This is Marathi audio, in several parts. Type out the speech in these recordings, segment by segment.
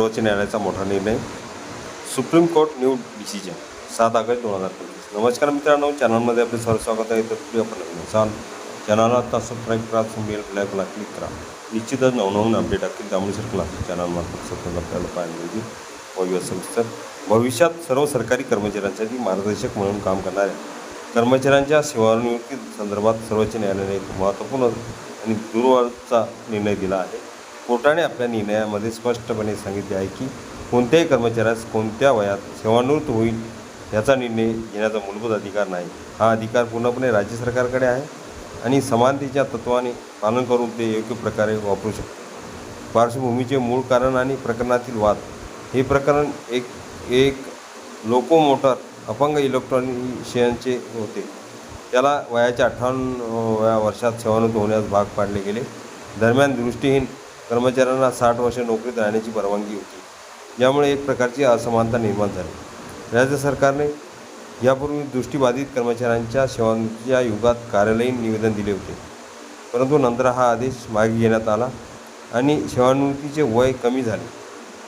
सर्वोच्च न्यायालयाचा मोठा निर्णय. सुप्रीम कोर्ट न्यू डिसिजन सात ऑगस्ट दोन हजार पंचवीस. नमस्कार मित्रांनो चॅनलमध्ये आपले सर्व स्वागत आहे. तर पुढे आपण नवीन असाल चॅनलला आता सबस्क्राईब करा बेल फ्लॅगला क्लिक करा. निश्चितच नवनवीन अपडेट असतील त्यामुळे सर क्लास चॅनलमार्फत सतत आपल्याला पाहायला मिळतील. पाहूया सविस्तर भविष्यात सर्व सरकारी कर्मचाऱ्यांसाठी मार्गदर्शक म्हणून काम करणाऱ्या कर्मचाऱ्यांच्या सेवानिवृत्ती संदर्भात सर्वोच्च न्यायालयाने एक महत्त्वपूर्ण आणि गुरुवारचा निर्णय दिला आहे. कोर्टाने आपल्या निर्णयामध्ये स्पष्टपणे सांगितले आहे की कोणत्याही कर्मचाऱ्यास कोणत्या वयात सेवानिवृत्त होईल याचा निर्णय घेण्याचा मूलभूत अधिकार नाही. हा अधिकार पूर्णपणे राज्य सरकारकडे आहे आणि समानतेच्या तत्त्वाने पालन करून ते योग्य प्रकारे वापरू शकतात पार्श्वभूमीचे मूळ कारण आणि प्रकरणातील वाद. हे प्रकरण एक एक लोकोमोटर अपंग इलेक्ट्रॉनिशियनचे होते. त्याला वयाच्या अठ्ठावन्न वर्षात सेवानिवृत्त होण्यास भाग पाडले गेले. दरम्यान दृष्टीहीन कर्मचाऱ्यांना साठ वर्ष नोकरीत राहण्याची परवानगी होती. यामुळे एक प्रकारची असमानता निर्माण झाली. राज्य सरकारने यापूर्वी दृष्टीबाधित कर्मचाऱ्यांच्या सेवांच्या युगात कार्यालयीन निवेदन दिले होते. परंतु नंतर हा आदेश मागे घेण्यात आला आणि सेवानिवृत्तीचे वय कमी झाले.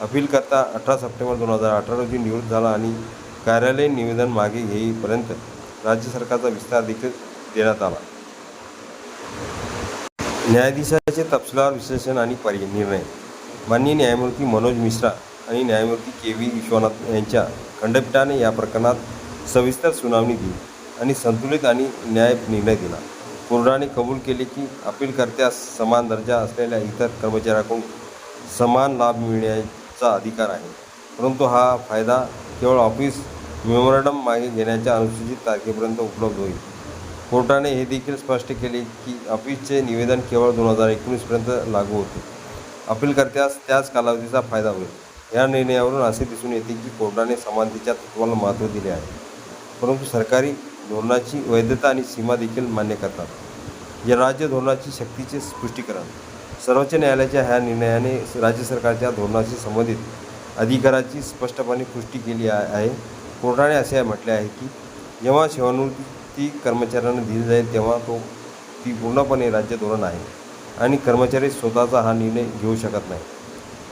अपीलकर्ता अठरा सप्टेंबर दोन हजार अठरा रोजी निवृत्त झाला आणि कार्यालयीन निवेदन मागे घेईपर्यंत राज्य सरकारचा विस्तार देखील देण्यात आला. न्यायाधीशाचे तपशीलवार विश्लेषण आणि पर्याय निर्णय. माननीय न्यायमूर्ती मनोज मिश्रा आणि न्यायमूर्ती के व्ही विश्वनाथ यांच्या खंडपीठाने या प्रकरणात सविस्तर सुनावणी दिली आणि संतुलित आणि न्याय निर्णय दिला. कोर्टाने कबूल केले की अपीलकर्त्यास समान दर्जा असलेल्या इतर कर्मचाऱ्याकडून समान लाभ मिळण्याचा अधिकार आहे. परंतु हा फायदा केवळ ऑफिस मेमोरंडम मागे घेण्याच्या अनुसूचित तारखेपर्यंत उपलब्ध होईल. कोर्टाने हे देखील स्पष्ट केले की अपीलचे निवेदन केवळ दोन हजार एकोणीसपर्यंत लागू होते. अपीलकर्त्यास त्याच कालावधीचा फायदा होईल. या निर्णयावरून असे दिसून येते की कोर्टाने समानतेच्या तत्वाला महत्त्व दिले आहे. परंतु सरकारी धोरणाची वैधता आणि सीमा देखील मान्य करतात. या राज्य धोरणाची शक्तीचे स्पष्टीकरण सर्वोच्च न्यायालयाच्या ह्या निर्णयाने राज्य सरकारच्या धोरणाशी संबंधित अधिकाराची स्पष्टपणे पुष्टी केली आहे. कोर्टाने असे म्हटले आहे की जेव्हा सेवानिवृत्ती ती कर्मचाऱ्यांना दिली जाईल तेव्हा तो ती पूर्णपणे राज्य धोरण आहे. आणि कर्मचारी स्वतःचा हा निर्णय घेऊ शकत नाही.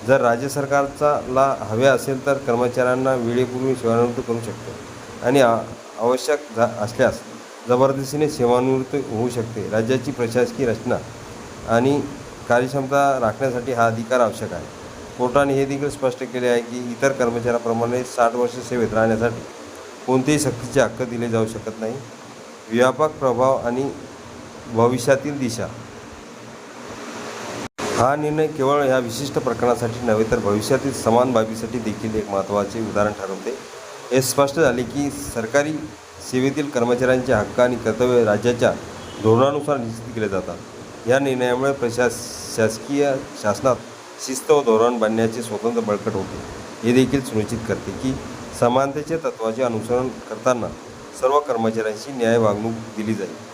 जर राज्य सरकारचा ला हव्या असेल तर कर्मचाऱ्यांना वेळेपूर्वी सेवानिवृत्त करू शकते. आणि आवश्यक झा असल्यास जबरदस्तीने सेवानिवृत्त होऊ शकते. राज्याची प्रशासकीय रचना आणि कार्यक्षमता राखण्यासाठी हा अधिकार आवश्यक आहे. कोर्टाने हे देखील स्पष्ट केले आहे की इतर कर्मचाऱ्याप्रमाणे साठ वर्ष सेवेत राहण्यासाठी कोणतेही सक्तीचे हक्क दिले जाऊ शकत नाही. व्यापक प्रभाव आणि भविष्यातील दिशा. हा निर्णय केवळ ह्या विशिष्ट प्रकरणासाठी नव्हे तर भविष्यातील समान बाबीसाठी देखील एक महत्त्वाचे उदाहरण ठरवते. हे स्पष्ट झाले की सरकारी सेवेतील कर्मचाऱ्यांचे हक्क आणि कर्तव्य राज्याच्या धोरणानुसार निश्चित केले जातात. या निर्णयामुळे प्रशास शासकीय शासनात शिस्त व धोरण बांधण्याचे स्वतंत्र बळकट होते. हे देखील सुनिश्चित करते की समानतेचे तत्त्वाचे अनुसरण करताना सर्व कर्मचाऱ्यांशी न्याय वागणूक दिली जाईल.